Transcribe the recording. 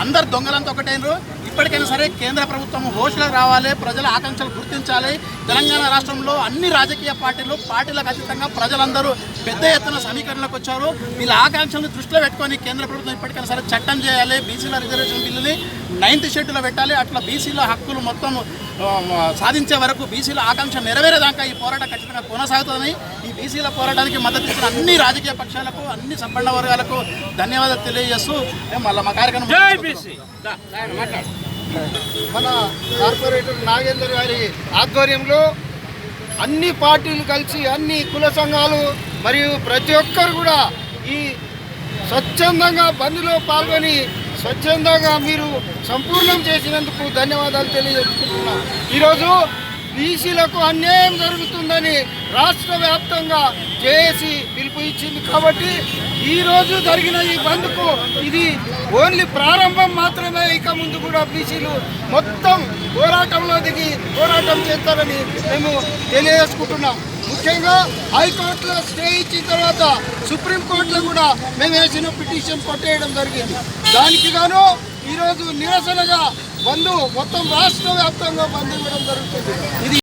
అందరు దొంగలంతా ఒకటైనరు. ఇప్పటికైనా సరే కేంద్ర ప్రభుత్వం హోస్టులకు రావాలి ప్రజల ఆకాంక్షలు గుర్తించాలి. తెలంగాణ రాష్ట్రంలో అన్ని రాజకీయ పార్టీలు పార్టీలకు అతీతంగా ప్రజలందరూ పెద్ద ఎత్తున సమీకరణలకు వచ్చారు. వీళ్ళ ఆకాంక్షలను దృష్టిలో పెట్టుకొని కేంద్ర ప్రభుత్వం ఇప్పటికైనా సరే చట్టం చేయాలి బీసీల రిజర్వేషన్ బిల్లుని నైన్త్ షెడ్యూల్లో పెట్టాలి. అట్లా బీసీల హక్కులు మొత్తం సాధించే వరకు బీసీల ఆకాంక్ష నెరవేరేదాకా ఈ పోరాటం ఖచ్చితంగా కొనసాగుతుందని ఈ బీసీల పోరాటానికి మద్దతు ఇచ్చిన అన్ని రాజకీయ పక్షాలకు అన్ని సంపన్న వర్గాలకు ధన్యవాదాలు తెలియజేస్తూ మళ్ళీ మా కార్యక్రమం మన కార్పొరేటర్ నాగేందర్ గారి ఆధ్వర్యంలో అన్ని పార్టీలు కలిసి అన్ని కుల సంఘాలు మరియు ప్రతి ఒక్కరు కూడా ఈ స్వచ్ఛందంగా బంద్లో పాల్గొని స్వచ్ఛందంగా మీరు సంపూర్ణం చేసినందుకు ధన్యవాదాలు తెలియజేసుకుంటున్నాం. ఈరోజు బీసీలకు అన్యాయం జరుగుతుందని రాష్ట్ర వ్యాప్తంగా జేఏసీ పిలుపు ఇచ్చింది కాబట్టి ఈ రోజు జరిగిన ఈ బంద్కు ఇది ఓన్లీ ప్రారంభం మాత్రమే ముందు కూడా బీసీలు మొత్తం పోరాటంలో దిగి పోరాటం చేస్తారని మేము తెలియజేసుకుంటున్నాం. ముఖ్యంగా హైకోర్టులో స్టే ఇచ్చిన తర్వాత సుప్రీంకోర్టులో కూడా మేము వేసిన పిటిషన్ కొట్టేయడం జరిగింది. దానికి గాను ఈరోజు నిరసనగా బంధు మొత్తం రాష్ట్ర వ్యాప్తంగా బంద్ ఇవ్వడం జరుగుతుంది. ఇది